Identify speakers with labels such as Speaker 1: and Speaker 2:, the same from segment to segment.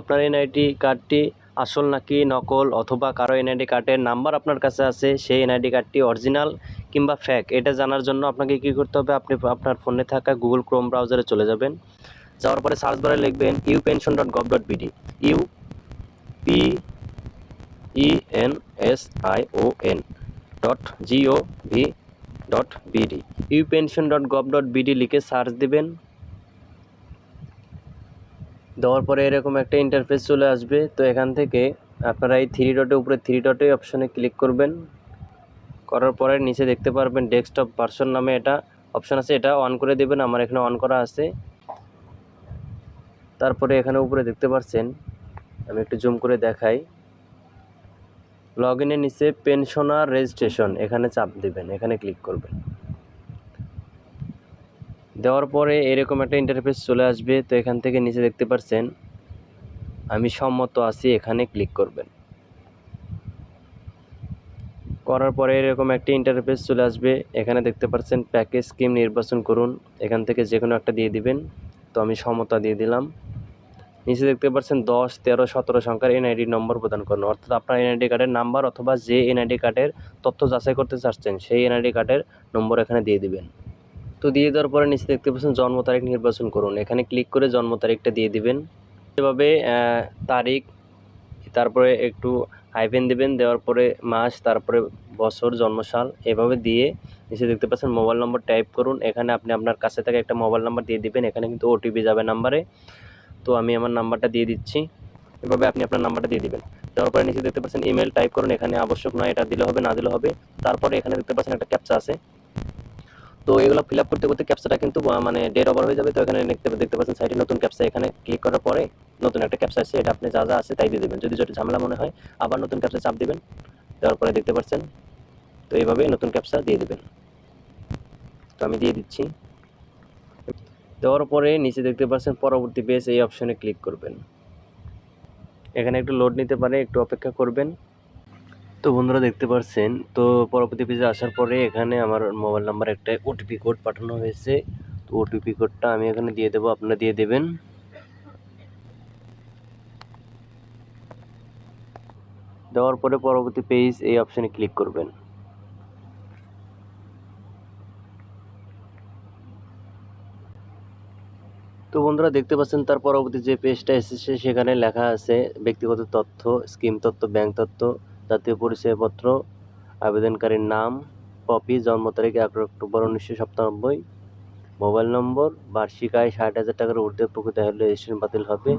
Speaker 1: আপনার এনআইডি কার্ডটি আসল নাকি নকল অথবা কারও এনআইডি কার্ডের নাম্বার আপনার কাছে আছে, সেই এনআইডি কার্ডটি অরিজিনাল কিংবা ফ্যাক এটা জানার জন্য আপনাকে কী করতে হবে? আপনি আপনার ফোনে থাকা গুগল ক্রোম ব্রাউজারে চলে যাবেন, যাওয়ার পরে সার্চ বারে লিখবেন U pension dot gov dot BD U P E N S I O N dot G O V dot BD U pension dot gov dot BD লিখে সার্চ দিবেন। দেওয়ার পরে এরকম একটা ইন্টারফেস চলে আসবে। তো এখান থেকে আপনারা এই থ্রি ডটের উপরে থ্রি ডটে অপশনে ক্লিক করবেন। করার পরে নিচে দেখতে পারবেন ডেস্কটপ ভার্সন নামে এটা অপশন আছে। এটা অন করে দেবেন, আমার এখানে অন করা আছে। তারপরে এখানে উপরে দেখতে পাচ্ছেন আমি একটু জুম করে দেখাই। লগ ইনের নিচে পেনশনার রেজিস্ট্রেশন এখানে চাপ দেবেন, এখানে ক্লিক করবেন। দেওয়ার পরে এরকম একটা ইন্টারফেস চলে আসবে, তো এখান থেকে নিচে দেখতে পাচ্ছেন আমি সম্মত আছি, এখানে ক্লিক করবেন। করার পরে এরকম একটি ইন্টারফেস চলে আসবে, এখানে দেখতে পাচ্ছেন প্যাকেজ স্কিম নির্বাচন করুন, এখান থেকে যে কোনো একটা দিয়ে দিবেন, তো আমি সমতা দিয়ে দিলাম। নিচে দেখতে পাচ্ছেন দশ, তেরো, সতেরো সংখ্যার এনআইডি নম্বর প্রদান করুন, অর্থাৎ আপনার এনআইডি কার্ডের নাম্বার অথবা যে এনআইডি কার্ডের তথ্য যাচাই করতে চাচ্ছেন, সেই এনআইডি কার্ডের নম্বর এখানে দিয়ে দিবেন। তো দিয়ে দেওয়ার পরে নিচে দেখতে পাচ্ছেন জন্ম তারিখ নির্বাচন করুন। এখানে ক্লিক করে জন্ম তারিখটা দিয়ে দিবেন। এভাবে তারিখ, তারপরে একটু হাইফেন দিবেন, দেওয়ার পরে মাস, তারপরে বছর, জন্মসাল, এভাবে দিয়ে নিচে দেখতে পাচ্ছেন মোবাইল নম্বর টাইপ করুন। এখানে আপনি আপনার কাছে থেকে একটা মোবাইল নাম্বার দিয়ে দিবেন। এখানে কিন্তু ওটিপি যাবে নাম্বারে তো আমি আমার নাম্বারটা দিয়ে দিচ্ছি। এভাবে আপনি আপনার নাম্বারটা দিয়ে দিবেন। দেওয়ার পরে নিচে দেখতে পাচ্ছেন ইমেল টাইপ করুন। এখানে আবশ্যক নয়, এটা দিলে হবে, না দিলে হবে। তারপরে এখানে দেখতে পাচ্ছেন একটা ক্যাপচা আছে। তো এগুলো ফিল আপ করতে করতে ক্যাপচাটা কিন্তু মানে ডেট ওভার হয়ে যাবে। তো এখানে দেখতে দেখতে পাচ্ছেন সাইটে নতুন ক্যাপচা এখানে ক্লিক করার পরে নতুন একটা ক্যাপচা আছে, এটা আপনি যা যা আছে তাই দিয়ে দেবেন। যদি যেটা ঝামেলা মনে হয়, আবার নতুন ক্যাপচা চাপ দেবেন। দেওয়ার পরে দেখতে পাচ্ছেন, তো এইভাবে নতুন ক্যাপচা দিয়ে দেবেন। তো আমি দিয়ে দিচ্ছি। দেওয়ার পরে নিচে দেখতে পাচ্ছেন, পরবর্তী পেজ এই অপশনে ক্লিক করবেন। এখানে একটু লোড নিতে পারে, একটু অপেক্ষা করবেন। তো বন্ধুরা দেখতে পাচ্ছেন তো পরবর্তী পেজে আসার পরে এখানে আমার মোবাইল নাম্বার একটা ওটিপি কোড পাঠানো হয়েছে। তো ওটিপি কোডটা আমি এখানে দিয়ে দেবো, আপনারা দিয়ে দেবেন। দেওয়ার পরে পরবর্তী পেজ এই অপশানে ক্লিক করবেন। তো বন্ধুরা দেখতে পাচ্ছেন, তার পরবর্তী যে পেজটা এসেছে, সেখানে লেখা আছে ব্যক্তিগত তথ্য স্কিম তথ্য ব্যাংক তথ্য। জাতীয় পরিচয়পত্র, আবেদনকারীর নাম, কপি, জন্ম তারিখ এক অক্টোবর উনিশশো সাতানব্বই, মোবাইল নম্বর, বার্ষিক আয় ষাট হাজার টাকার ঊর্ধ্বে প্রকৃত হলে রেজিস্ট্রেশন বাতিল হবে,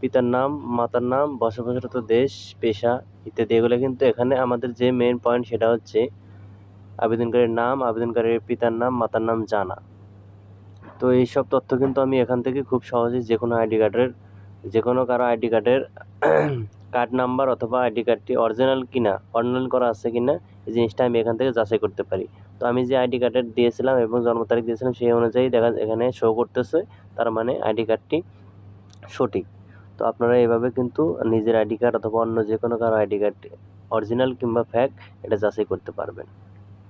Speaker 1: পিতার নাম, মাতার নাম, বসবাসরত দেশ, পেশা ইত্যাদি। এগুলো কিন্তু এখানে আমাদের যে মেন পয়েন্ট সেটা হচ্ছে আবেদনকারীর নাম, আবেদনকারীর পিতার নাম, মাতার নাম জানা। তো এইসব তথ্য কিন্তু আমি এখান থেকে খুব সহজেই যে কোনো আইডি কার্ডের যে কোনো কারও আইডি কার্ডের কার্ড নাম্বার অথবা আইডি কার্ডটি অরিজিনাল কি না অরিজিনাল করা আছে কি না এই জিনিসটা আমি এখান থেকে যাচাই করতে পারি। তো আমি যে আইডি কার্ডের দিয়েছিলাম এবং জন্ম তারিখ দিয়েছিলাম সেই অনুযায়ী দেখা এখানে শো করতেছে, তার মানে আইডি কার্ডটি সঠিক। তো আপনারা এভাবে কিন্তু নিজের আইডি কার্ড অথবা অন্য যে কোনো কারও আইডি কার্ড অরিজিনাল কিংবা ফ্যাক এটা যাচাই করতে পারবেন।